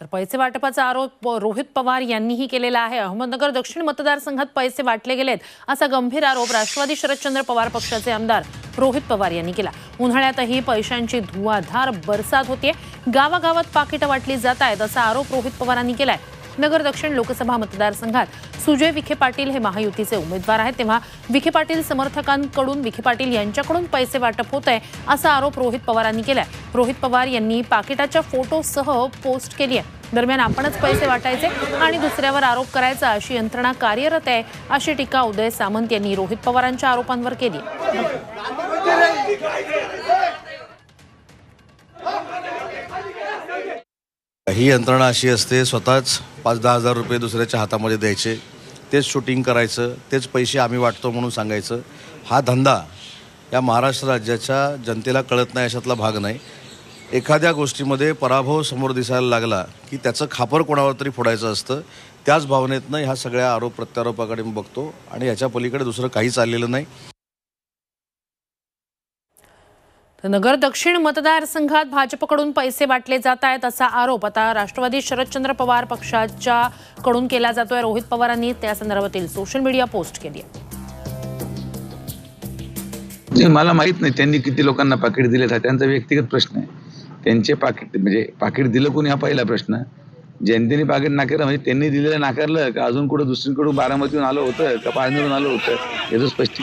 तर पैसे वाटपाचा आरोप रोहित पवार यांनीही केलेला आहे. अहमदनगर दक्षिण मतदारसंघात पैसे वाटले गेलेत असा गंभीर आरोप राष्ट्रवादी शरदचंद्र पवार पक्षाचे आमदार रोहित पवार यांनी केला. उन्हाळ्यातही पैशांची धुवाधार बरसात होतीये. गावागावात पाकिटं वाटली जात आहेत असा आरोप रोहित पवारांनी केलाय. नगर दक्षिण लोकसभा मतदारसंघात सुजय विखे पाटील हे महायुतीचे उमेदवार आहेत. तेव्हा विखे पाटील समर्थकांकडून विखे पाटील यांच्याकडून पैसे वाटप होत आहे असा आरोप रोहित पवारांनी केलाय. रोहित पवार यांनी पाकिटाच्या फोटोसह पोस्ट केली आहे. दरम्यान आपणच पैसे वाटायचे आणि दुसऱ्यावर आरोप करायचा अशी यंत्रणा कार्यरत आहे अशी टीका उदय सामंत यांनी रोहित पवारांच्या आरोपांवर केली. ही यंत्रणा अशी असते स्वतःच पाच दहा हजार रुपये दुसऱ्याच्या हातामध्ये द्यायचे. तेच शूटिंग करायचं तेच पैसे आम्ही वाटतो म्हणून सांगायचं. हा धंदा या महाराष्ट्र राज्याच्या जनतेला कळत नाही अशातला भाग नाही. एखाद्या गोष्टीमध्ये पराभव समोर दिसायला लागला की त्याचं खापर कोणावर तरी फोडायचं असतं त्याच भावनेतनं ह्या सगळ्या आरोप प्रत्यारोपाकडे मी बघतो आणि याच्या पलीकडे दुसरं काही चाललेलं नाही. तर नगर दक्षिण मतदारसंघात भाजपकडून पैसे वाटले जात आहेत असा आरोप आता राष्ट्रवादी शरदचंद्र पवार पक्षाच्या कडून केला जातोय. रोहित पवारांनी त्या संदर्भातील सोशल मीडिया पोस्ट केली आहे. मला माहीत नाही त्यांनी किती लोकांना पाकिट दिले त्यांचा व्यक्तिगत प्रश्न आहे. त्यांचे पाकिट म्हणजे पाकिट दिलं कोणी हा पहिला प्रश्न. जनतेने पाकिट नाकारलं म्हणजे त्यांनी दिलेलं नाकारलं का अजून कुठं दुसरीकडून बारामतीहून आलं होतं का पाळणीवरून आलं होतं याचं स्पष्ट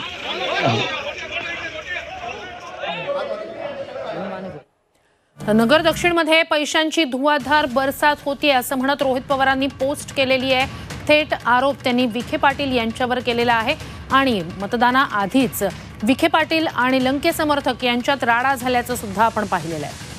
नगर दक्षिणमध्ये पैशांची धुवाधार बरसात होती असं म्हणत रोहित पवारांनी पोस्ट केलेली आहे. थेट आरोप त्यांनी विखे पाटील यांच्यावर केलेला आहे. आणि मतदानाआधीच विखे पाटील आणि लंके समर्थक यांच्यात राडा झाल्याचं सुद्धा आपण पाहिलेलं आहे.